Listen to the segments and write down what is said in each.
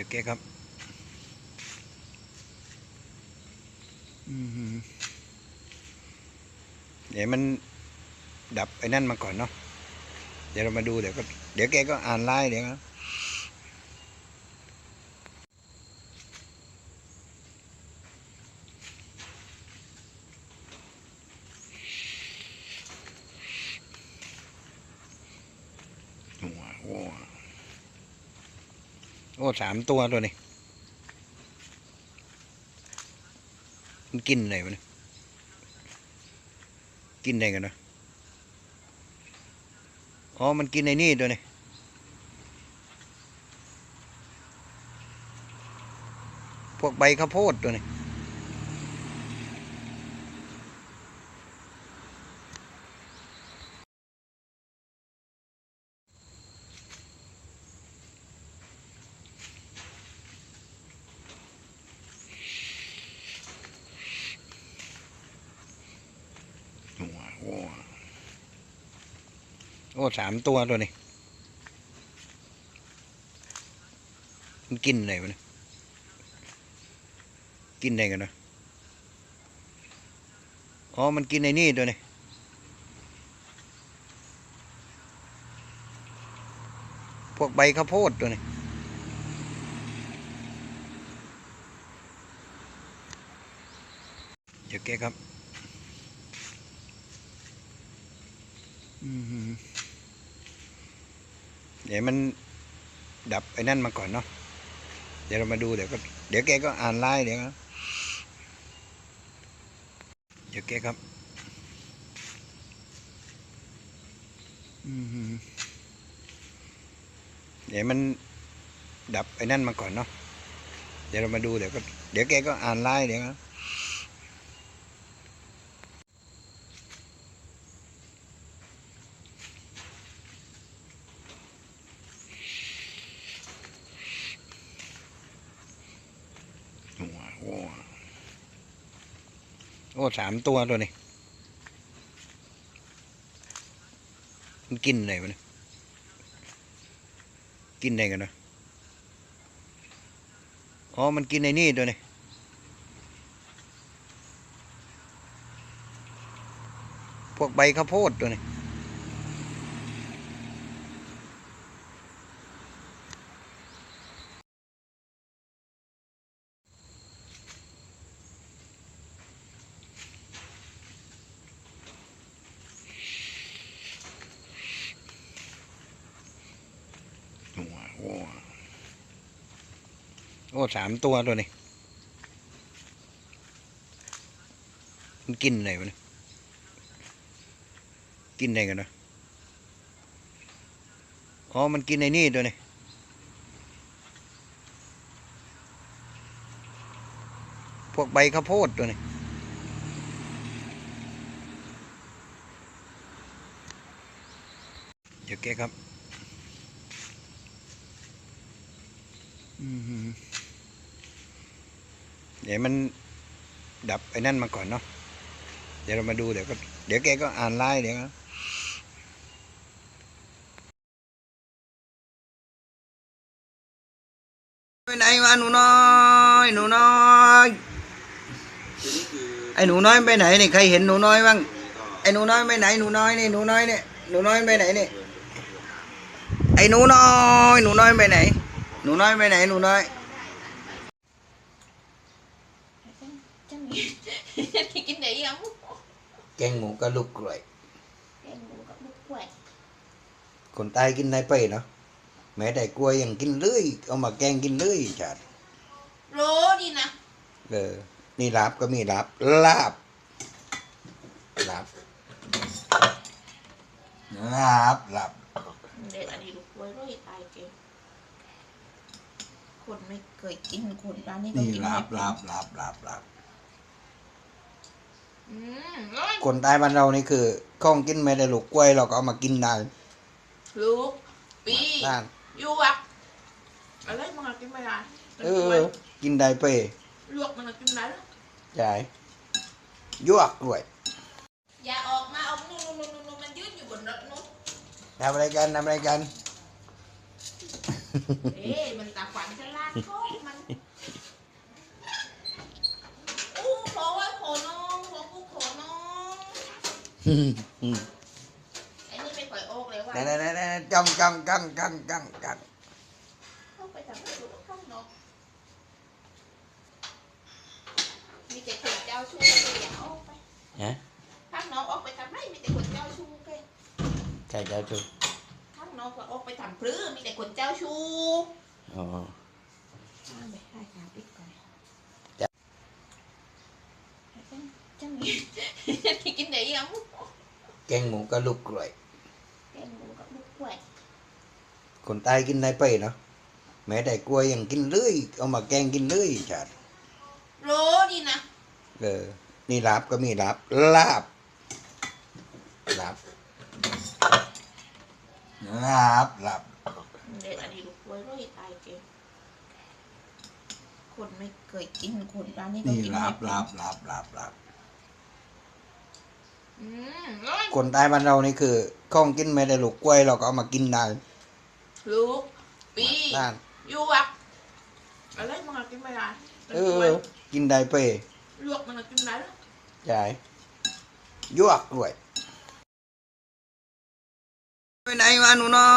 ดี๋ยวแกครับเดี๋ยวมันดับไอ้นั่นมาก่อนเนาะเดี๋ยวเรามาดูเดี๋ยวก็เดี๋ยวแกก็อ่านไลน์เดี๋ยวนะโอ้โหโอ้ โอ้สามตัวตัวนี้มันกินอะไรวะเนี่ยกินอะไรกันเนาะอ๋อ มันกินในนี่ตัวนี้พวกใบข้าวโพดตัวนี้โอ้โหโอ้โหโอ้สามตัวตัวนี้มันกินอะไรวะเนี่ยกินอะไรกันเนาะอ๋อ มันกินในนี่ตัวนี้พวกใบข้าวโพดตัวนี้เดี๋ยวแกครับ อืม เดี๋ยวมันดับไอ้นั่นมาก่อนเนาะเดี๋ยวเรามาดูเดี๋ยวก็เดี๋ยวแกก็อ่านไลน์เดี๋ยวนะเดี๋ยวแกครับเดี๋ยวมันดับไอ้นั่นมาก่อนเนาะเดี๋ยวเรามาดูเดี๋ยวก็เดี๋ยวแกก็อ่านไลน์เดี๋ยวนะ โอ้โหโอ้โห โอ้สามตัวตัวนี้มันกินอะไรวะเนี่ยกินอะไรกันเนาะอ๋อ มันกินในนี่ตัวนี้พวกใบข้าวโพดตัวนี้ โอ้โอ้สามตัวตัวนี้มันกินอะไรวะเนี่ยกินอะไรกันเนาะอ๋อ มันกินในนี่ตัวนี้พวกใบข้าวโพดตัวนี้เดี๋ยวแกครับ อืม เดี๋ยวมันดับไอ้นั่นมาก่อนเนาะ เดี๋ยวเรามาดูเดี๋ยวก็ เดี๋ยวแกก็อ่านไลน์เดี๋ยวนะไปไหนมาหนูน้อยหนูน้อยไอ้หนูน้อยไปไหนนี่ใครเห็นหนูน้อยบ้างไอ้หนูน้อยไปไหนหนูน้อยนี่หนูน้อยเนี่ยหนูน้อยไปไหนนี่ไอ้หนูน้อยหนูน้อยไปไหน หนูน้อยไปไหนหนูน้อย Chắc nghĩ thì cái đấy không แกงหมูกับลูกกล้วย cái ngủ có bút quẹt คนตายกินได้ไปเนาะแม้แต่กล้วยยังกินเลยเอามาแกงกินเลยชาติ rố đi nè เออนี่ลาบก็มีลาบลาบลาบลาบลาบ để là đi đục quay rồi tài kìa คนไม่เคยกินคนร้านนี้ต้องนี่กินลาบให้เป็นลาบลาบลาบลาบอืมร้อยคนตายบ้านเรานี่คือข้องกินไม่ได้ลูกกล้วยเราก็เอามากินได้ลูกปีได้ยูอะอะไรมันก็กินไม่ได้เออ กินได้ไปลวกมันก็กินได้แล้วใช่ยวกกล้วยอย่าออกมาเอานู่นนู่นนู่นนู่นมันยืนอยู่บนรถนู้นทำอะไรกันทำอะไรกัน เอ๊ะมันตาขวัญฉันล่าช อู้ขอไว้ขอน้องขอกูขอน้องไอ้นี่ไม่ปล่อยโอกเลยว่ะนั่นนั่นนั่นจังจังจังจังจังจังเข้าไปทำให้ดูข้างนอกมีแต่คนเจ้าชู้เลยอย่าเอาไปฮะข้างนอกออกไปทำไรมีแต่คนเจ้าชู้แค่ใช่เจ้าชู้ข้างนอกก็ออกไปทำพลื้มีแต่คนเจ้าชู้อ๋อ ก่อนจ้ะจังจังนี้กินไหนยังแกงหมูกระลูกกล้วยแกงหมูกับลูกกล้วยคนใต้กินได้ไปเนาะแม้แต่กล้วยยังกินเลยเอามาแกงกินเลยชาติโรดีนะเออนี่ลาบก็มีลาบลาบลาบลาบลาบเด็ดอันนี้ลูกกล้วยร้อยตายเกม คนไม่เคยกินคนร้านนี้ต้องนี่กินลาบให้เป็นลาบลาบลาบลาบอืมร้อยคนใต้บ้านเรานี่คือข้องกินไม่ได้ลูกกล้วยเราก็เอามากินได้ลูกปีด้านยูอะอะไรมึงอะกินไม่ได้เป็นเอกล้วยอกินได้ไปลวกมันอะกินได้แล้วใช่ยวกด้วยไปไหนวะหนูน้อ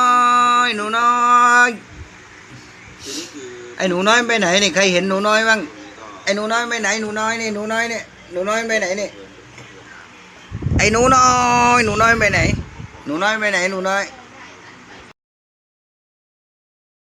ยหนูน้อยไอ้ หนูน้อยไปไหนนี่ใครเห็นหนูน้อยบ้างไอ้หนูน้อยไปไหนหนูน้อยนี่หนูน้อยเนี่ยหนูน้อยไปไหนนี่ไอ้หนูน้อยหนูน้อยไปไหนหนูน้อยไปไหนหนูน้อย